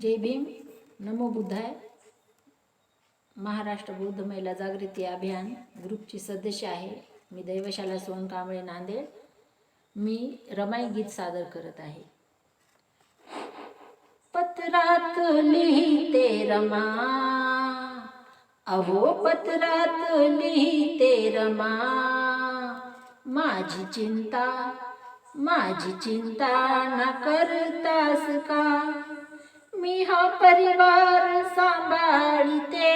जय भीम. नमो बुद्धाय. महाराष्ट्र बौद्ध महिला जागृती अभियान ग्रुपची सदस्य आहे. मी दैवशाला सोनकांबळे नांदेड. मी रमाई गीत सादर करत आहे. पत्रात लिहिते रमा. अहो पत्रात लिहिते रमा. माझी चिंता माझी चिंता न करतास का? मी हा परिवार सांभाळते.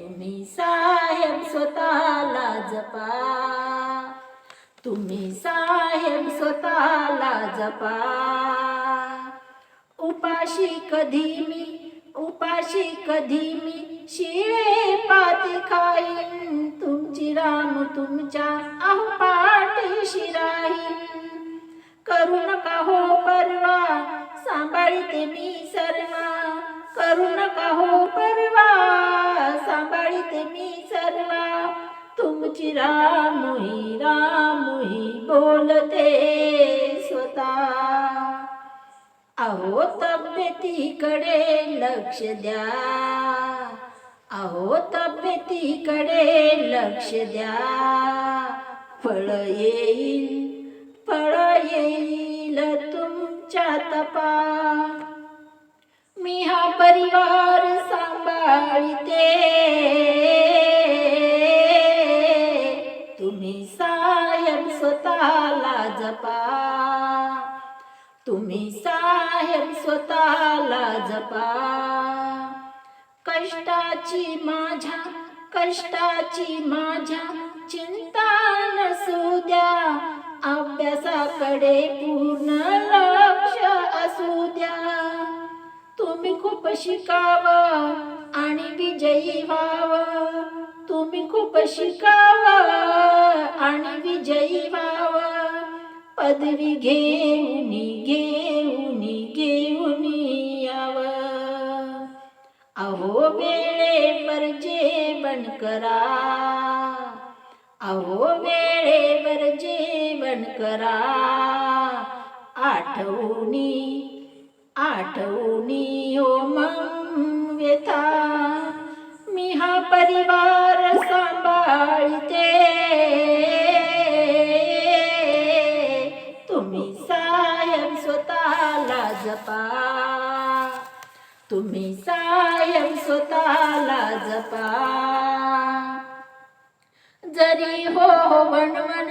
तुम्ही साहेब स्वतःला जपा. तुम्ही साहेब स्वतःला जपा. उपाशी कधी मी उपाशी कधी मी शिळे पाती खाईन. तुमची राम तुमच्या आहो पाठीशी राहीन करू सांभाळीते मी सर्व. करू नका हो परवा सांभाळीते मी सर्व. तुमची रामुही रामुही बोलते स्वतः. अहो तब्येतीकडे लक्ष द्या. अहो तब्येतीकडे लक्ष द्या. फळ ये तुम्ही साहेब स्वतःला जपा. कष्टाची माझ्या कष्टाची माझ्या चिंता नसू द्या अभ्यासाकडे पूर्ण लक्ष असू द्या तुम्ही खूप शिकाव आणि विजयी व्हाव. तुम्ही खूप शिकाव आणि विजयी व्हाव. पदवी घेऊन अहो वेळेवर जेवण करा. आठवणी आठवणी हो ओ व्यथा मी हा परिवार सांभाळते. तुम्ही सायम स्वतःला जपा. तुम्ही सायम स्वतःला जपा. जरी हो हो वणवण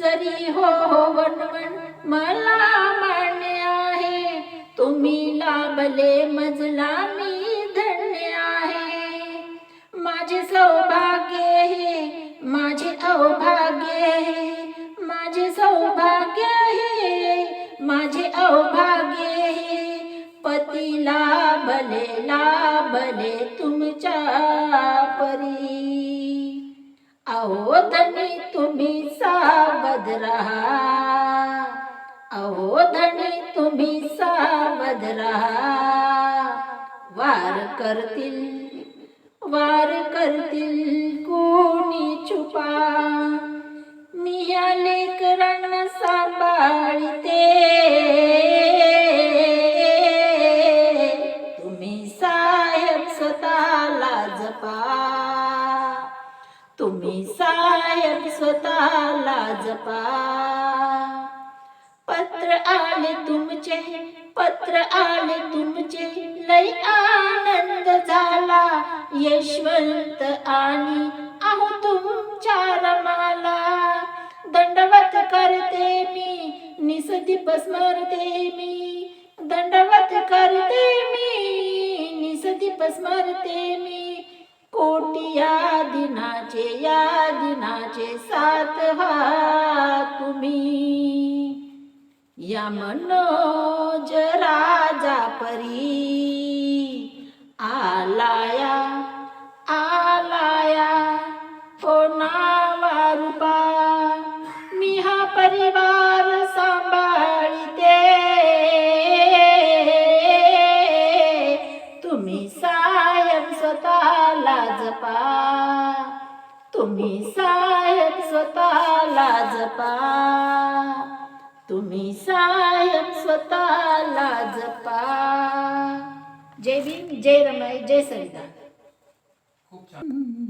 जरी हो हो वणवण मला मान्य आहे. तुम्ही लाभले मजला मी धन्य आहे. माझे सौभाग्य हे माझे अवभाग्य हे माझे सौभाग्य हे माझे अवभाग्य हे. पती लाभले लाभले तुम्ही अहो धनी तुम्ही सावध रहा. अहो धनी तुम्ही सावध रहा. वार करतील वार करतील कोणी छुपा. मी ह्या लेकरांना तुम्ही सायन स्वतःला जपा. पत्र आले तुमचे पत्र आले तुमचे लय आनंद झाला. यशवंत आणि आहो तुमच्या रमाला. दंडवत करते मी निसदीप स्मरते मी. दंडवत करते मी निसदीप स्मरते मी. कोटी या दिनाचे या दिनाचे साथ हा तुम्ही. या मनोज राजा परी आलाया आलाया हो नावा रूपा? मी हा परिवार तुम्ही साहेब स्वतःला जपा. तुम्ही साहेब स्वतःला जपा. जय भीम जय रमाई जय सरिता खूप छान.